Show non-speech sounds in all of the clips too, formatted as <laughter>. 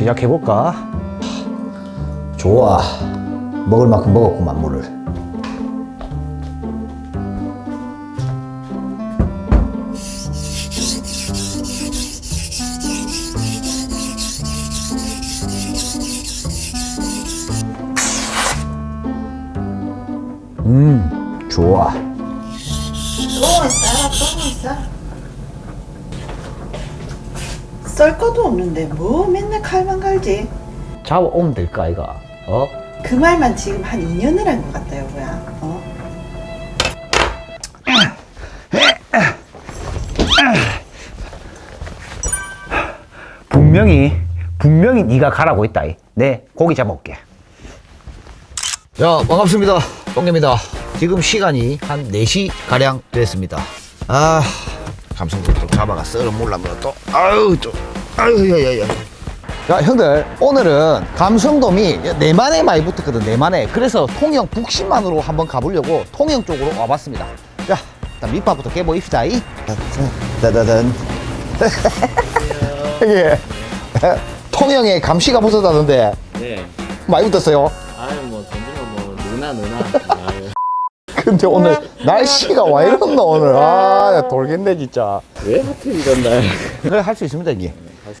시작해볼까? 좋아. 먹을 만큼 먹었구만, 물을. 음, 좋아. 똥을 싸, 똥을 싸. 썰 것도 없는데 뭐 맨날 칼만 갈지. 잡아오면 될까, 이가? 어? 그 말만 지금 한 2년을 한 것 같다, 여보야. 어? 분명히 분명히 네가 가라고 했다. 이. 네, 고기 잡아올게. 자, 반갑습니다. 똥개입니다. 지금 시간이 한 4시 가량 됐습니다. 아, 감성도 또 잡아가 썰어 몰라면 또 아유 또 아유 야야야. 자, 형들 오늘은 감성돔이 내만에 많이 붙었거든. 내만에. 그래서 통영 북신만으로 한번 가보려고 통영 쪽으로 와봤습니다. 자, 일단 밑밥부터 깨보입시다. 이. 따다단. <laughs> 예. 통영에 감시가 붙었다던데 네. 많이 붙었어요. 아유 뭐 던지면 뭐 누나 누나. 아유. <laughs> 근데 오늘 날씨가 와 이렇노 오늘 아 야, 돌겠네 진짜. 왜 하필 이런 날? 그래 할 수 있습니다 이게.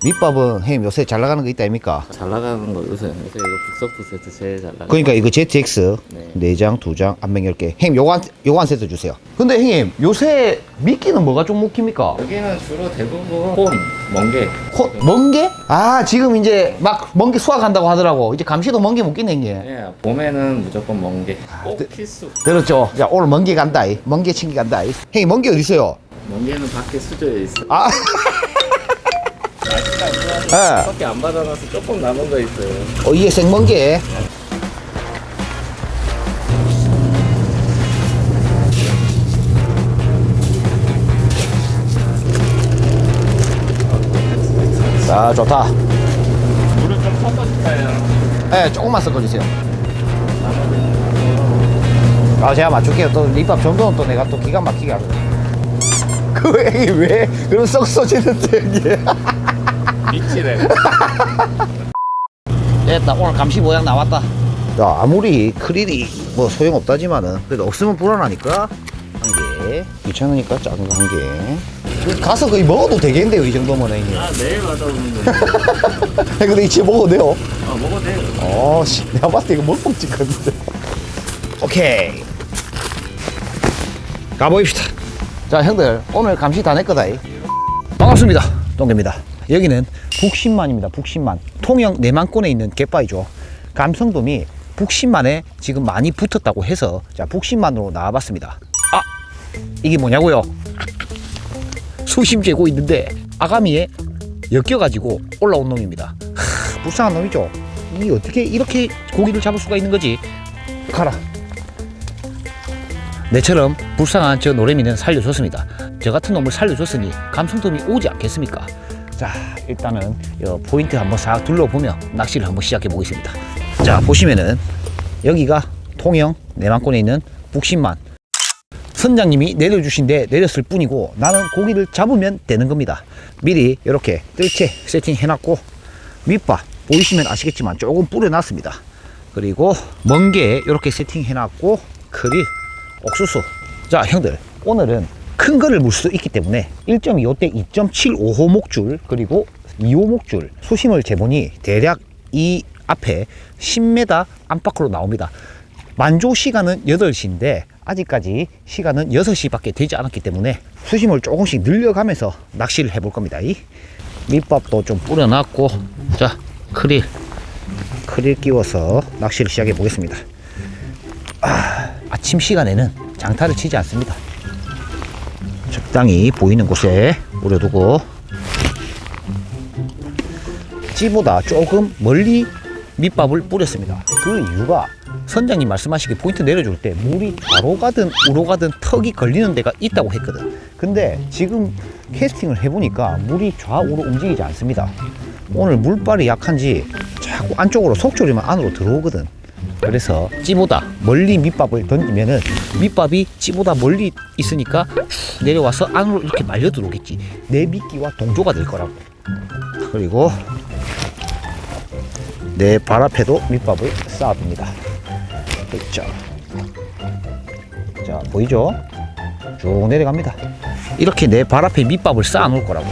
밑밥은 형님 요새 잘 나가는 거 있다 아닙니까? 잘 나가는 거 요새 요새 이거 북석부 세트 제일 잘 나가. 그러니까 이거 ZX 네. 네 장, 두 장, 안맹 10개. 형님 요거 한, 요거 한 세트 주세요. 근데 형님 요새 미끼는 뭐가 좀 먹힙니까? 여기는 주로 대부분 홈, 멍게. 코, 멍게? 아 지금 이제 막 멍게 수확한다고 하더라고. 이제 감시도 멍게 먹겠네 형님. 예, 봄에는 무조건 멍게. 꼭 네. 필수. 들었죠? 자 오늘 멍게 간다. 이. 멍게 챙기 간다. 이. 형님 멍게 어디 있어요? 멍게는 밖에 수조에 있어. 아. <laughs> 예. 밖에 안 받아놔서 조금 남은 거 있어요. 어, 이게 생멍게. 자, 좋다. 물을 좀 섞어줄까요? 예, 조금만 섞어주세요. 아, 제가 맞출게요. 또, 밑밥 정도는 또 내가 또 기가 막히게 하거든. <laughs> 그 애기 왜, 그럼 썩 쏘지는데, 이게. <laughs> 미치래. 됐다 <laughs> 오늘 감시 모양 나왔다. 야 아무리 크릴이 뭐 소용없다지만은 그래도 없으면 불안하니까. 한 개. 귀찮으니까 작은 거 한 개. 가서 거의 먹어도 되겠는데요 이 정도면 형님 아 내일 받아오는 거. 근데 이제 먹어도 돼요? 아 먹어도 돼요. 어 씨, 내가 봤을 때 이거 못 먹지 건데. 오케이. 가보입시다. 자 형들 오늘 감시 다낼 거다 이. 반갑습니다. 동대입니다 여기는 북신만입니다. 북신만. 통영 내만권에 있는 갯바위죠. 감성돔이 북신만에 지금 많이 붙었다고 해서 자 북신만으로 나와봤습니다. 아 이게 뭐냐고요? 수심 재고 있는데 아가미에 엮여가지고 올라온 놈입니다. 하, 불쌍한 놈이죠. 이 어떻게 이렇게 고기를 잡을 수가 있는 거지? 가라. 내처럼 불쌍한 저 노래미는 살려줬습니다. 저 같은 놈을 살려줬으니 감성돔이 오지 않겠습니까? 자, 일단은 요 포인트 한번 싹 둘러보며 낚시를 한번 시작해 보겠습니다. 자, 보시면은 여기가 통영 내만권에 있는 북신만 선장님이 내려주신데 내렸을 뿐이고 나는 고기를 잡으면 되는 겁니다. 미리 이렇게 뜰채 세팅해 놨고 밑밥 보이시면 아시겠지만 조금 뿌려놨습니다. 그리고 멍게 이렇게 세팅해 놨고 크릴 옥수수. 자, 형들. 오늘은 큰 거를 물 수 있기 때문에 1.25대 2.75호 목줄 그리고 2호 목줄 수심을 재보니 대략 이 앞에 10m 안팎으로 나옵니다. 만조 시간은 8시인데 아직까지 시간은 6시밖에 되지 않았기 때문에 수심을 조금씩 늘려가면서 낚시를 해볼 겁니다. 이 밑밥도 좀 뿌려놨고 자 크릴 크릴 끼워서 낚시를 시작해 보겠습니다. 아침 시간에는 장타를 치지 않습니다. 적당히 보이는 곳에 뿌려두고 찌보다 조금 멀리 밑밥을 뿌렸습니다. 그 이유가 선장님 말씀하시기 포인트 내려줄 때 물이 좌로 가든 우로 가든 턱이 걸리는 데가 있다고 했거든. 근데 지금 캐스팅을 해보니까 물이 좌우로 움직이지 않습니다. 오늘 물발이 약한지 자꾸 안쪽으로 속조리만 안으로 들어오거든. 그래서 찌보다 멀리 밑밥을 던지면은 밑밥이 찌보다 멀리 있으니까 쭉 내려와서 안으로 이렇게 말려 들어오겠지. 내 미끼와 동조가 될 거라고. 그리고 내 발 앞에도 밑밥을 쌓아둡니다. 그렇죠. 자 보이죠? 쭉 내려갑니다. 이렇게 내 발 앞에 밑밥을 쌓아 놓을 거라고.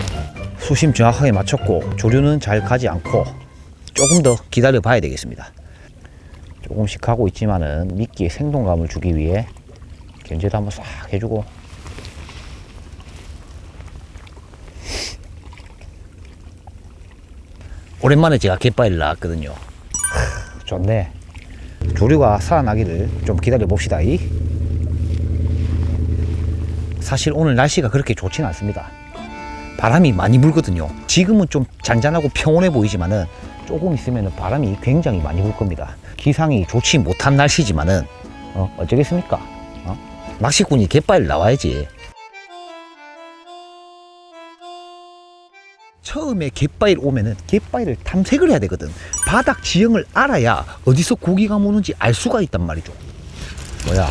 수심 정확하게 맞췄고 조류는 잘 가지 않고 조금 더 기다려 봐야 되겠습니다. 조금씩 하고 있지만은 미끼에 생동감을 주기 위해 견제도 한번 싹 해주고 오랜만에 제가 갯바위를 나왔거든요. 하, 좋네. 조류가 살아나기를 좀 기다려 봅시다. 이. 사실 오늘 날씨가 그렇게 좋지는 않습니다. 바람이 많이 불거든요. 지금은 좀 잔잔하고 평온해 보이지만은 조금 있으면 바람이 굉장히 많이 불 겁니다. 기상이 좋지 못한 날씨지만은 어, 어쩌겠습니까? 어? 낚시꾼이 갯바위를 나와야지. 처음에 갯바위를 오면은 갯바위를 탐색을 해야 되거든. 바닥 지형을 알아야 어디서 고기가 무는지 알 수가 있단 말이죠. 뭐야?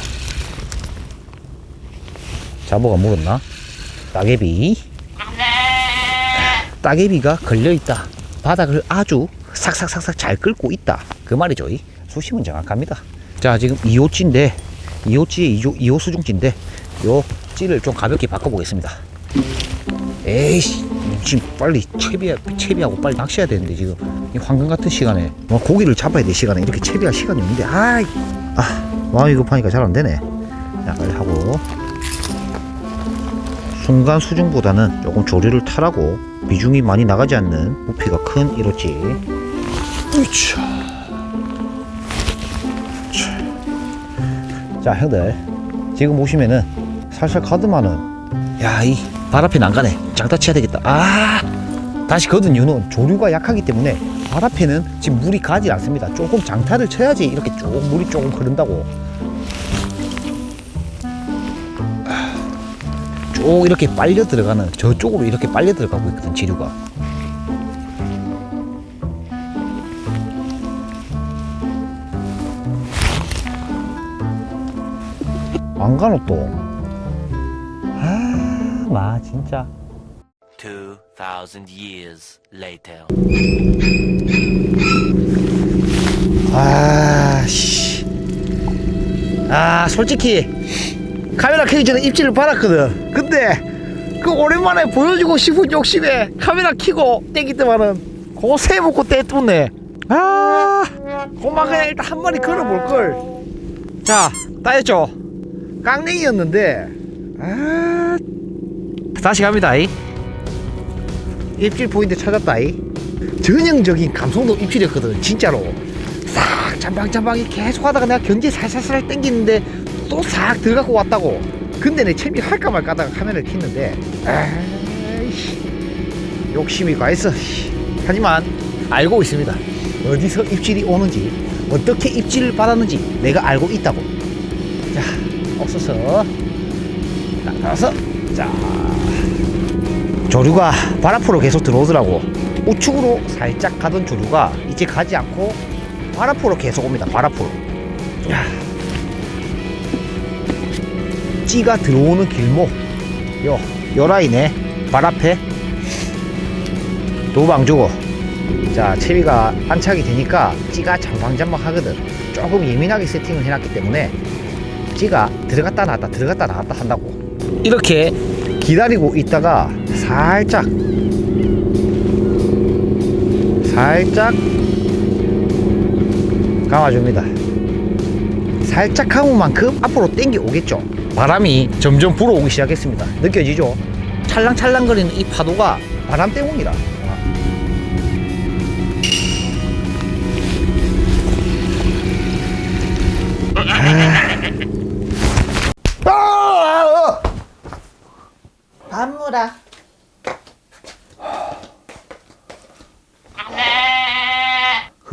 자보가 물었나? 따개비. 따개비가 걸려 있다. 바닥을 아주 삭삭삭삭 잘 끓고 있다. 그 말이죠. 이 수심은 정확합니다. 자, 지금 2호찌인데 2호찌에 2호, 2호 수중찌인데 요 찌를 좀 가볍게 바꿔보겠습니다. 에이씨, 지금 빨리 채비 채비하고 빨리 낚시해야 되는데 지금 이 황금 같은 시간에 뭐 고기를 잡아야 될 시간에 이렇게 채비할 시간이 없는데 아이, 아 마음이 급하니까 잘 안 되네. 자, 빨리 하고 순간 수중보다는 조금 조류를 타라고 비중이 많이 나가지 않는 부피가 큰 1호찌. 으쌰. 자, 형들. 지금 보시면은 살살 가드만은 야, 이 발 앞에 안 가네. 장타 쳐야 되겠다. 아! 다시 거둔 이유는 조류가 약하기 때문에 발 앞에는 지금 물이 가지 않습니다. 조금 장타를 쳐야지 이렇게 조금 물이 조금 흐른다고. 쭉 이렇게 빨려 들어가는 저쪽으로 이렇게 빨려 들어가고 있거든 지류가 안 가노 또 아 마 진짜. 2,000 years later. 아 씨. 아 솔직히 카메라 켜기 전에 입질을 받았거든. 근데 그 오랜만에 보여주고 싶은 욕심에 카메라 켜고 떼기 때만은 고세 먹고 떼ጡ네. 아 고마 그냥 일단 한 마리 걸어볼 걸. 자 따였죠 깡냉이였는데. 아. 다시 갑니다 이. 입질 포인트 찾았다 이. 전형적인 감성도 입질이었거든 진짜로. 싹 잠방잠방이 계속 하다가 내가 견제 살살살 땡기는데 또 싹 들어갖고 왔다고. 근데 내 채비 할까 말까 하다가 카메라를 켰는데 에이씨. 욕심이 과했어 씨. 하지만 알고 있습니다. 어디서 입질이 오는지 어떻게 입질을 받았는지 내가 알고 있다고. 자 없어서 딱 나와서 자 조류가 발 앞으로 계속 들어오더라고 우측으로 살짝 가던 조류가 이제 가지 않고 발 앞으로 계속 옵니다. 발 앞으로. 야. 찌가 들어오는 길목. 요, 요 라인에 발 앞에 도방 주고. 자, 채비가 안착이 되니까 찌가 잠방잠방 하거든. 조금 예민하게 세팅을 해놨기 때문에 찌가 들어갔다 나왔다 들어갔다 나왔다 한다고. 이렇게 기다리고 있다가 살짝 살짝 감아줍니다. 살짝 감은 만큼 앞으로 당겨 오겠죠. 바람이 점점 불어오기 시작했습니다. 느껴지죠? 찰랑찰랑거리는 이 파도가 바람 때문이라.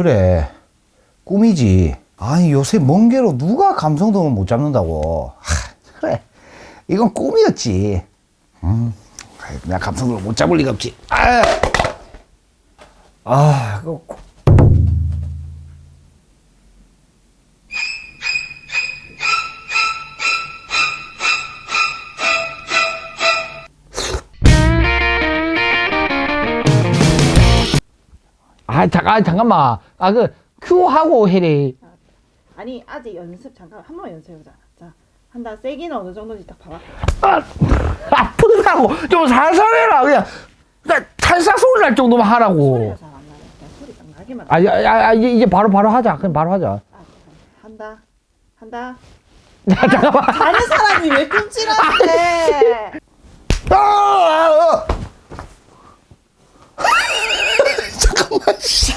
그래. 꿈이지. 아니 요새 멍게로 누가 감성돔을 못 잡는다고. 하, 그래. 이건 꿈이었지. 음, 내가 감성돔을 못 잡을 리가 없지. 아, 아 아 잠깐 잠깐만. 아그큐 하고 해래. 아니 아직 연습 잠깐 한 번 연습해보자. 자 한다 세기는 어느 정도인지 딱 봐봐. 아, 아프다고. 좀 살살 해라 그냥. 나 살살 소리 날 정도만 하라고. 소리가 잘안 나네. 그냥 소리 딱 나기만 아, 아, 아 이제, 이제 바로 바로 하자. 그냥 바로 하자. 아, 한다 한다 자 잠깐만. 다른 사람이 왜 꿈찔하는데 아, 아, 아. 잠깐만 씨